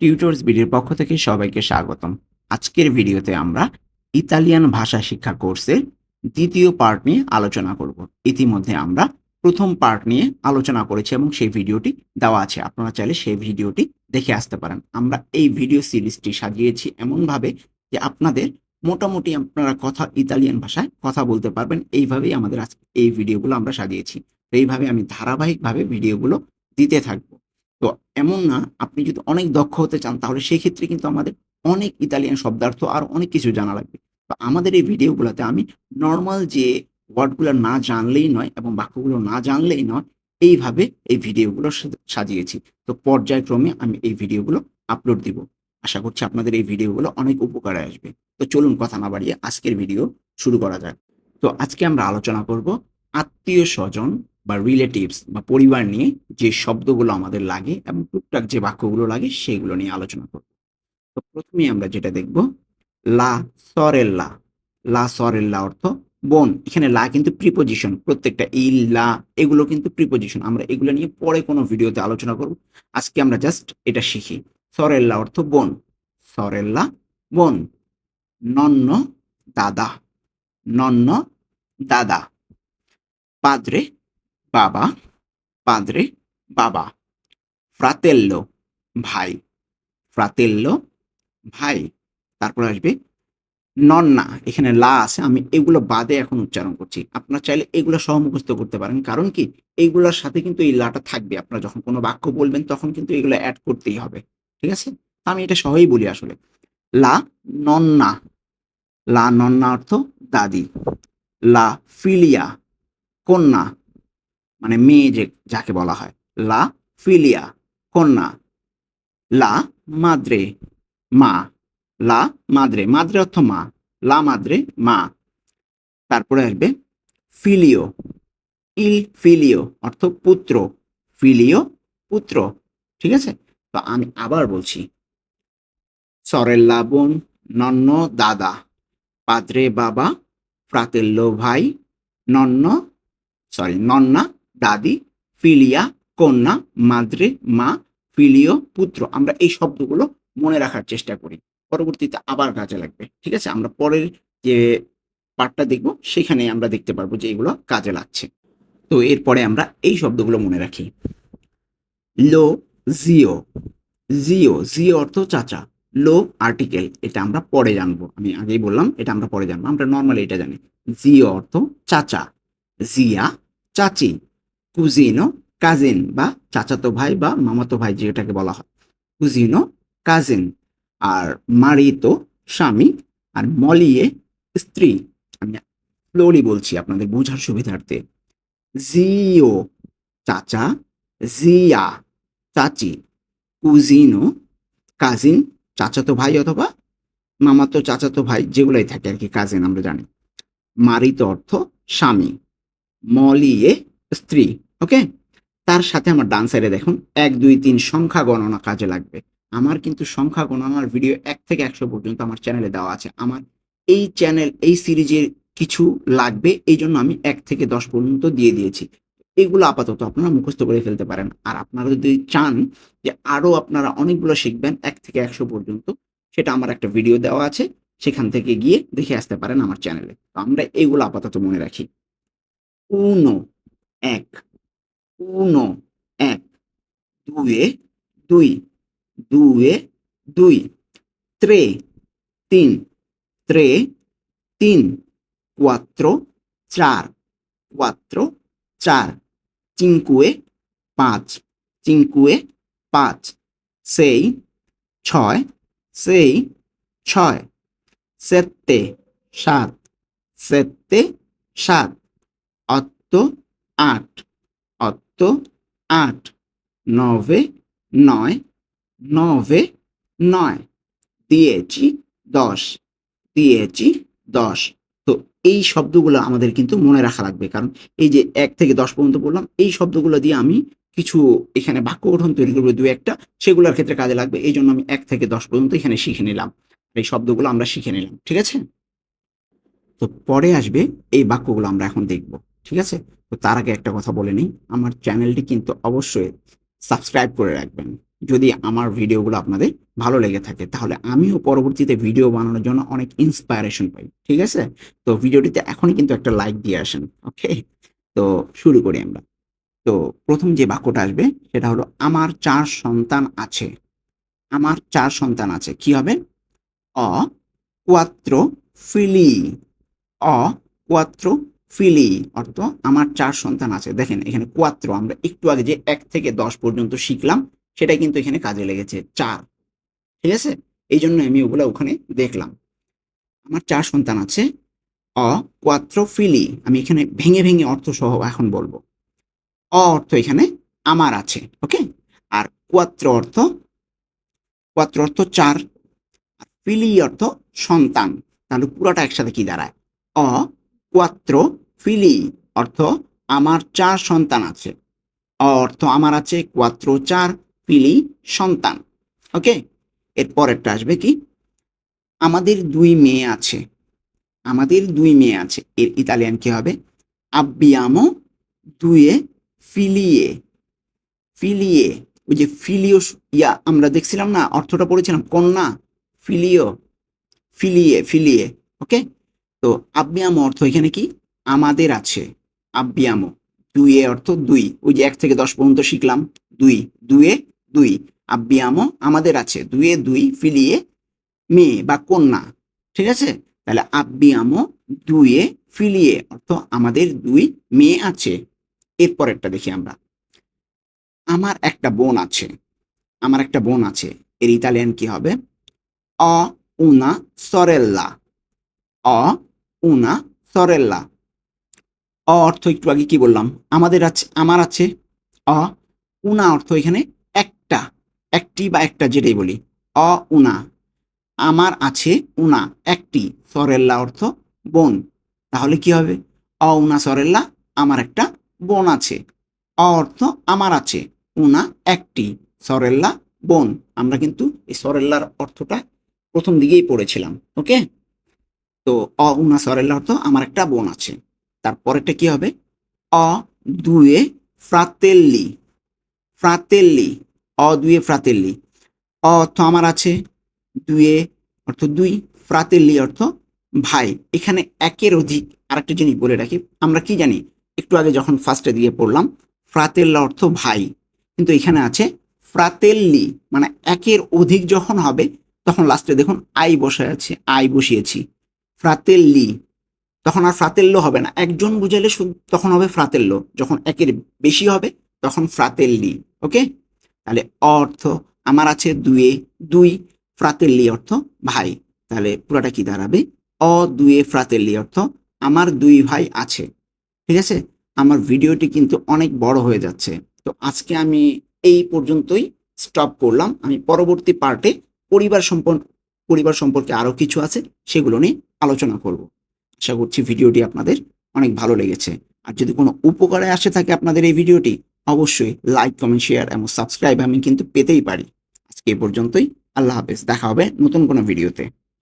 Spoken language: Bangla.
টিউটর্স বিডির পক্ষ থেকে সবাইকে স্বাগতম। আজকের ভিডিওতে আমরা ইতালিয়ান ভাষা শিক্ষা কোর্সের দ্বিতীয় পার্ট নিয়ে আলোচনা করব। ইতিমধ্যে আমরা প্রথম পার্ট নিয়ে আলোচনা করেছি এবং সেই ভিডিওটি দেওয়া আছে। আপনারা চাইলে সেই ভিডিওটি দেখে আসতে পারেন। আমরা এই ভিডিও সিরিজটি সাজিয়েছি এমনভাবে যে আপনাদের মোটামুটি আপনারা কথা ইতালিয়ান ভাষায় কথা বলতে পারবেন। এইভাবেই আমাদের আজকে এই ভিডিওগুলো আমরা সাজিয়েছি। এইভাবে আমি ধারাবাহিকভাবে ভিডিওগুলো দিতে থাকব। তো এমন না, আপনি যদি অনেক দক্ষ হতে চান, তাহলে সেই ক্ষেত্রে কিন্তু আমাদের অনেক ইতালিয়ান শব্দার্থ আর অনেক কিছু জানা লাগবে। তো আমাদের এই ভিডিওগুলোতে আমি নর্মাল যে ওয়ার্ডগুলো না জানলেই নয় এবং বাক্যগুলো না জানলেই নয়, এইভাবে এই ভিডিওগুলো সাজিয়েছি। তো পর্যায়ক্রমে আমি এই ভিডিওগুলো আপলোড দিব। আশা করছি আপনাদের এই ভিডিওগুলো অনেক উপকারে আসবে। তো চলুন কথা না বাড়িয়ে আজকের ভিডিও শুরু করা যাক। তো আজকে আমরা আলোচনা করব আত্মীয় স্বজন বা রিলেটিভস বা পরিবার নিয়ে যে শব্দগুলো আমাদের লাগে এবং টুকটাক যে বাক্যগুলো লাগে সেগুলো নিয়ে আলোচনা করব। তো প্রথমেই আমরা যেটা দেখব, লা সরেল্লা। লা সরেল্লা অর্থ বোন। এখানে লা কিন্তু প্রিপোজিশন প্রত্যেকটা ইল, লা এগুলো কিন্তু প্রিপোজিশন আমরা এগুলো নিয়ে পরে কোনো ভিডিওতে আলোচনা করব। আজকে আমরা জাস্ট এটা শিখি। সরেল্লা অর্থ বোন। সরেল্লা বোন। নন্ন দাদা। নন্ন দাদা। পাদ্রে বাবা, পাদ্রে, বাবা। ফ্রাতেল্লো, ভাই। ফ্রাতেল্লো, ভাই। তারপর আসবে নন্না। এখানে লা আছে, আমি এগুলো বাদে এখন উচ্চারণ করছি। আপনারা চাইলে এগুলো সহ মুখস্থ করতে পারেন। কারণ কি? এইগুলোর সাথে কিন্তু এই লাটা থাকবে। আপনারা যখন কোনো বাক্য বলবেন, তখন কিন্তু এগুলো অ্যাড করতেই হবে। ঠিক আছে? আমি এটা সহই বলি আসলে। লা নন্না। লা নন্না অর্থ দাদি। লা ফিলিয়া, কন্যা। মানে মেয়ে যে যাকে বলা হয়। লা ফিলিয়া, কন্যা। লা মাদ্রে, মা। লা মাদ্রে মাদ্রে অর্থ মা। লা মাদ্রে, মা। তারপরে আসবে ফিলিও। ইল ফিলিও অর্থ পুত্র। ফিলিও পুত্র, ঠিক আছে? তো আমি আবার বলছি, সরেল্লা বোন, নন্ন দাদা। পাদ্রে বাবা, ফ্রাতেল্লো ভাই, নন্ন সরি নন্না দাদি, ফিলিয়া, কন্যা, মাদ্রে, মা, ফিলিও, পুত্র। আমরা এই শব্দগুলো মনে রাখার চেষ্টা করি। পরবর্তীতে আবার কাজে লাগবে, ঠিক আছে? আমরা পরের যে পার্টটা দেখব, সেখানে আমরা দেখতে পারব যে এগুলো কাজে লাগছে। তো এরপরে আমরা এই শব্দগুলো মনে রাখি। লো, জিও। জিও জিও অর্থ চাচা। লো, আর্টিকেল। এটা আমরা পরে জানব। আমি আগেই বললাম, এটা আমরা পরে জানব। আমরা নর্মালি এটা জানি। জিও অর্থ চাচা। জিয়া, চাচি। কুজিনো, কাজিন বা চাচাতো ভাই বা মামাতো ভাই যেটাকে বলা হয়। কুজিনো, কাজিন আর মারিতো স্বামী আর মলিয়ে স্ত্রী। আমি স্লোলি বলছি আপনাদের বোঝার সুবিধার্থে। জিও, চাচা, জিয়া, চাচি, কুজিনো, কাজিন, চাচাতো ভাই অথবা মামাতো চাচাতো ভাই যেগুলাই থাকে আর কি, কাজিন আমরা জানি। মারিত অর্থ স্বামী। মলিয়ে স্ত্রী, ওকে? তার সাথে আমার ডান সাইডে দেখুন, এক, দুই, তিন সংখ্যা গণনা কাজে লাগবে। আমার কিন্তু সংখ্যা গণনার ভিডিও এক থেকে একশো পর্যন্ত আমার চ্যানেলে দেওয়া আছে। আমার এই চ্যানেল এই সিরিজের কিছু লাগবে, এই জন্য আমি এক থেকে দশ পর্যন্ত দিয়ে দিয়েছি। এগুলো আপাতত আপনারা মুখস্থ করে ফেলতে পারেন। আর আপনারা যদি চান যে আরও আপনারা অনেকগুলো শিখবেন, এক থেকে একশো পর্যন্ত, সেটা আমার একটা ভিডিও দেওয়া আছে। সেখান থেকে গিয়ে দেখে আসতে পারেন আমার চ্যানেলে তো আমরা এগুলো আপাতত মনে রাখি। উনো এক, উনো, এক, দুয়ে, দুই দুয়ে, দুই, ত্রে, তিন ত্রে, তিন quattro চার quattro চার cinque পাঁচ cinque পাঁচ, সেই, ছয় সেই, ছয় sette সাত sette সাত, অত্ত আট, অত্ত আট, নবে নয় নভে নয়। দিয়েছি দশ দিয়েছি দশ। তো এই শব্দগুলো আমাদের কিন্তু মনে রাখা লাগবে, কারণ এই যে এক থেকে দশ পর্যন্ত বললাম, এই শব্দগুলো দিয়ে আমি কিছু এখানে বাক্য গঠন তৈরি করব, দু একটা, সেগুলোর ক্ষেত্রে কাজে লাগবে। এই জন্য আমি এক থেকে দশ পর্যন্ত এখানে শিখে নিলাম। এই শব্দগুলো আমরা শিখে নিলাম, ঠিক আছে? তো পরে আসবে এই বাক্যগুলো আমরা এখন দেখব, ঠিক আছে? তো তার আগে একটা কথা বলে নিই। আমার চ্যানেলটি কিন্তু অবশ্যই সাবস্ক্রাইব করে রাখবেন। যদি আমার ভিডিওগুলো আপনাদের ভালো লেগে থাকে, তাহলে আমিও পরবর্তীতে ভিডিও বানানোর জন্য অনেক ইন্সপায়ারেশন পাই। ঠিক আছে? তো ভিডিওটিতে এখনই কিন্তু একটা লাইক দিয়ে আসেন ওকে তো শুরু করি আমরা। তো প্রথম যে বাক্যটা আসবে, সেটা হলো, আমার চার সন্তান আছে। আমার চার সন্তান আছে। কি হবে? অ কোয়াত্র ফিলি অ কোয়াত্র ফিলি, অর্থ আমার চার সন্তান আছে। দেখেন, এখানে কোয়াত্র আমরা একটু আগে যে এক থেকে দশ পর্যন্ত শিখলাম সেটা কিন্তু এখানে কাজে লেগেছে। চার। ঠিক আছে? এই জন্য আমি ওগুলো ওখানে দেখলাম। আমার চার সন্তান আছে, অ কোয়াত্র ফিলি। আমি এখানে ভেঙে ভেঙে অর্থ সহ এখন বলব। অ অর্থ এখানে আমার আছে ওকে আর কোয়াত্র অর্থ কোয়াত্র অর্থ চার ফিলি অর্থ সন্তান। তাহলে পুরোটা একসাথে কি দাঁড়ায়? অ কোয়াত্র ফিলি অর্থ আমার চার সন্তান আছে। অর্থ আমার আছে কোয়াত্র চার ফিলি সন্তান। ওকে এর পরেরটা আসবে কি? আমাদের দুই মেয়ে আছে। আমাদের দুই মেয়ে আছে। এর ইতালিয়ান কি হবে? আব্বিয়ামো দুয়ে ফিলিয়ে ফিলিয়ে ওই যে ফিলিও ইয়া, আমরা দেখছিলাম না, অর্থটা পড়েছিলাম, কন্যা ফিলিও ফিলিয়ে ফিলিয়ে ওকে তো আব্বিয়ামো অর্থ এখানে কি? আমাদের আছে। আব্বিয়ামো। এ অর্থ দুই। ওই যে এক থেকে দশ পর্যন্ত শিখলাম। দুই। দুয়ে দুই। আব্বিয়ামো আমাদের আছে। দুয়ে দুই ফিলিয়ে মেয়ে বা কন্যা। ঠিক আছে? তাহলে আব্বিয়ামো দুয়ে ফিলিয়ে অর্থ আমাদের দুই মেয়ে আছে। এরপরেরটা দেখি আমরা। আমার একটা বোন আছে। আমার একটা বোন আছে। এর ইতালিয়ান কি হবে? অ, উনা, সরেল্লা। অ উনা সরেল্লা অ অর্থ একটু আগে কি বললাম? আমাদের আছে, আমার আছে অ উনা অর্থ এখানে একটা, একটি বা একটা যেটাই বলি। অ উনা আমার আছে উনা একটি সরেল্লা অর্থ বোন। তাহলে কি হবে? অ উনা সরেল্লা আমার একটা বোন আছে। অ অর্থ আমার আছে উনা একটি সরেল্লা বোন। আমরা কিন্তু এই সরেল্লার অর্থটা প্রথম দিকেই পড়েছিলাম ওকে তো অ উনা সরেল্লা অর্থ আমার একটা বোন আছে। তারপরেরটা কি হবে? অ দুয়ে ফ্রাতেল্লি। ফ্রাতেল্লি। অ দুয়ে ফ্রাতেল্লি। অ অর্থ আমার আছে দুয়ে, অর্থ দুই, ফ্রাতেল্লি অর্থ ভাই। এখানে একের অধিক আরেকটা জিনিস বলে রাখি। আমরা কি জানি? একটু আগে যখন ফার্স্টে দিয়ে পড়লাম, ফ্রাতেল্লা অর্থ ভাই। কিন্তু এখানে আছে ফ্রাতেল্লি মানে একের অধিক যখন হবে, তখন লাস্টে দেখুন, আই বসে আছে, আই বসিয়েছি। ফ্রাতেল্লি। তখন আর ফ্রাতেল্লো হবে না। একজন বুঝালে তখন হবে ফ্রাতেল্লো। যখন একের বেশি হবে, তখন ফ্রাতেল্লি। ওকে? তাহলে অর্থ আমার আছে দুয়ে দুই, ফ্রাতেল্লি অর্থ ভাই। তাহলে পুরাটা কি দাঁড়াবে? অ দুয়ে ফ্রাতেল্লি অর্থ আমার দুই ভাই আছে। ঠিক আছে? আমার ভিডিওটি কিন্তু অনেক বড় হয়ে যাচ্ছে। তো আজকে আমি এই পর্যন্তই স্টপ করলাম। আমি পরবর্তী পার্টে পরিবার সম্পর্ক পরিবার সম্পর্কে আরও কিছু আছে, সেগুলো নিয়ে আলোচনা করব। আশা করছি ভিডিওটি আপনাদের অনেক ভালো লেগেছে। আর যদি কোনো উপকারে আসে থাকে আপনাদের এই ভিডিওটি, অবশ্যই লাইক, কমেন্ট, শেয়ার এবং সাবস্ক্রাইব আমি কিন্তু পেতেই পারি। আজকে এই পর্যন্তই। আল্লাহ হাফেজ। দেখা হবে নতুন কোনো ভিডিওতে।